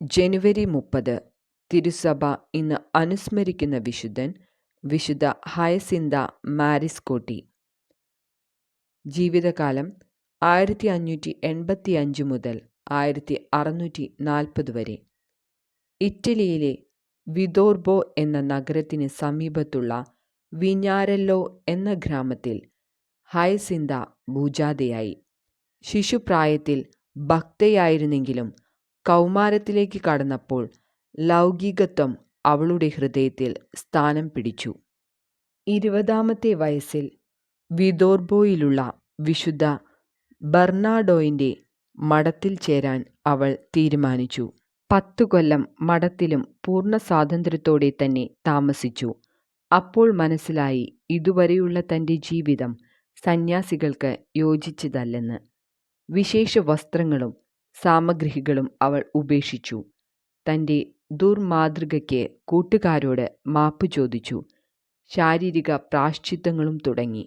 ജനുവരി മുപ്പത് തിരുസഭ ഇന്ന് അനുസ്മരിക്കുന്ന വിശുദ്ധൻ വിശുദ്ധ ഹയസിന്ത മാരിസ്കോട്ടി. ജീവിതകാലം ആയിരത്തി അഞ്ഞൂറ്റി എൺപത്തി അഞ്ച് മുതൽ ആയിരത്തി അറുന്നൂറ്റി നാൽപ്പത് വരെ. ഇറ്റലിയിലെ വിദോർബോ എന്ന നഗരത്തിന് സമീപത്തുള്ള വിഞ്ഞാരല്ലോ എന്ന ഗ്രാമത്തിൽ ഹയസിന്ത ഭൂജാതയായി. ശിശുപ്രായത്തിൽ ഭക്തയായിരുന്നെങ്കിലും കൗമാരത്തിലേക്ക് കടന്നപ്പോൾ ലൗകികത്വം അവളുടെ ഹൃദയത്തിൽ സ്ഥാനം പിടിച്ചു. ഇരുപതാമത്തെ വയസ്സിൽ വിദോർബോയിലുള്ള വിശുദ്ധ ബർണാഡോയിന്റെ മഠത്തിൽ ചേരാൻ അവൾ തീരുമാനിച്ചു. പത്തു കൊല്ലം മഠത്തിലും പൂർണ സ്വാതന്ത്ര്യത്തോടെ തന്നെ താമസിച്ചു. അപ്പോൾ മനസ്സിലായി ഇതുവരെയുള്ള തന്റെ ജീവിതം സന്യാസികൾക്ക് യോജിച്ചതല്ലെന്ന്. വിശേഷ വസ്ത്രങ്ങളും സാമഗ്രികളും അവൾ ഉപേക്ഷിച്ചു. തന്റെ ദുർമാതൃകയ്ക്ക് കൂട്ടുകാരോട് മാപ്പ് ചോദിച്ചു. ശാരീരിക പ്രാശ്ചിത്തങ്ങളും തുടങ്ങി.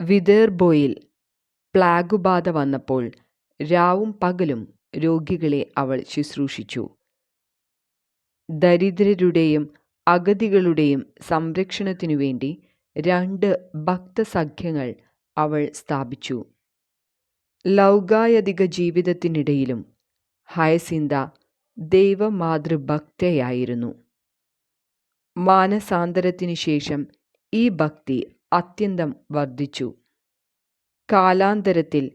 വിദേർബോയിൽ പ്ലാഗുബാധ വന്നപ്പോൾ രാവും പകലും രോഗികളെ അവൾ ശുശ്രൂഷിച്ചു. ദരിദ്രരുടെയും അഗതികളുടെയും സംരക്ഷണത്തിനു വേണ്ടി രണ്ട് ഭക്തസഖ്യങ്ങൾ അവൾ സ്ഥാപിച്ചു. ലൗകായതിക ജീവിതത്തിനിടയിലും ഹയസിന്ത ദൈവമാതൃഭക്തയായിരുന്നു. മാനസാന്തരത്തിനു ശേഷം ഈ ഭക്തി അത്യന്തം വർദ്ധിച്ചു. കാലാന്തരത്തിൽ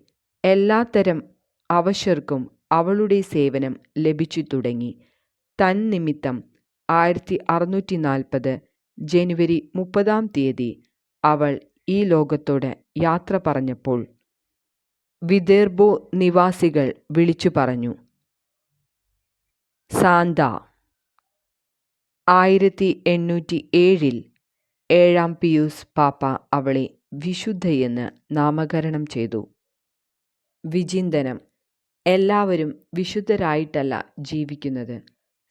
എല്ലാത്തരം അവശർക്കും അവളുടെ സേവനം ലഭിച്ചു തുടങ്ങി. തന്നിമിത്തം ആയിരത്തി അറുന്നൂറ്റി നാൽപ്പത് ജനുവരി മുപ്പതാം തീയതി അവൾ ഈ ലോകത്തോട് യാത്ര പറഞ്ഞപ്പോൾ വിദേർബോ നിവാസികൾ വിളിച്ചു പറഞ്ഞു. സാന്ത ആയിരത്തി എണ്ണൂറ്റി ഏഴിൽ ഏഴാം പിയൂസ് പാപ്പ അവളെ വിശുദ്ധയെന്ന് നാമകരണം ചെയ്തു. വിചിന്തനം എല്ലാവരും വിശുദ്ധരായിട്ടല്ല ജീവിക്കുന്നത്.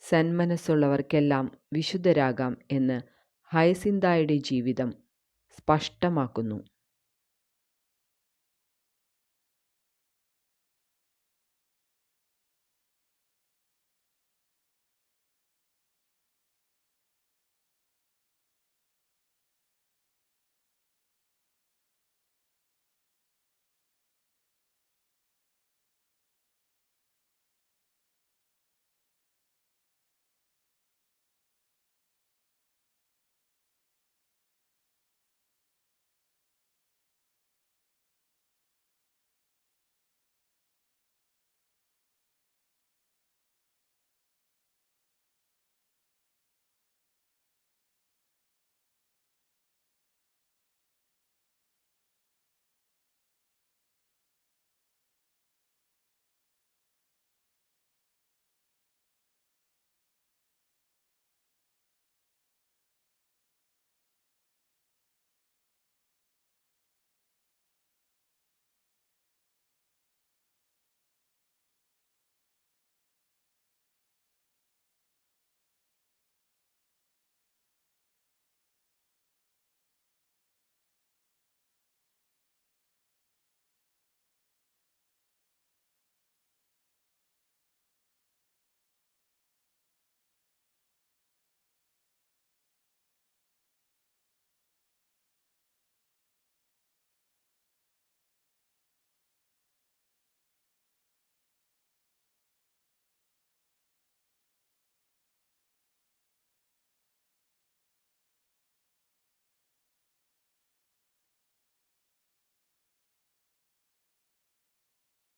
സന്മനസ്സുള്ളവർക്കെല്ലാം വിശുദ്ധരാകാം എന്ന് ഹയസിന്തായുടെ ജീവിതം സ്പഷ്ടമാക്കുന്നു.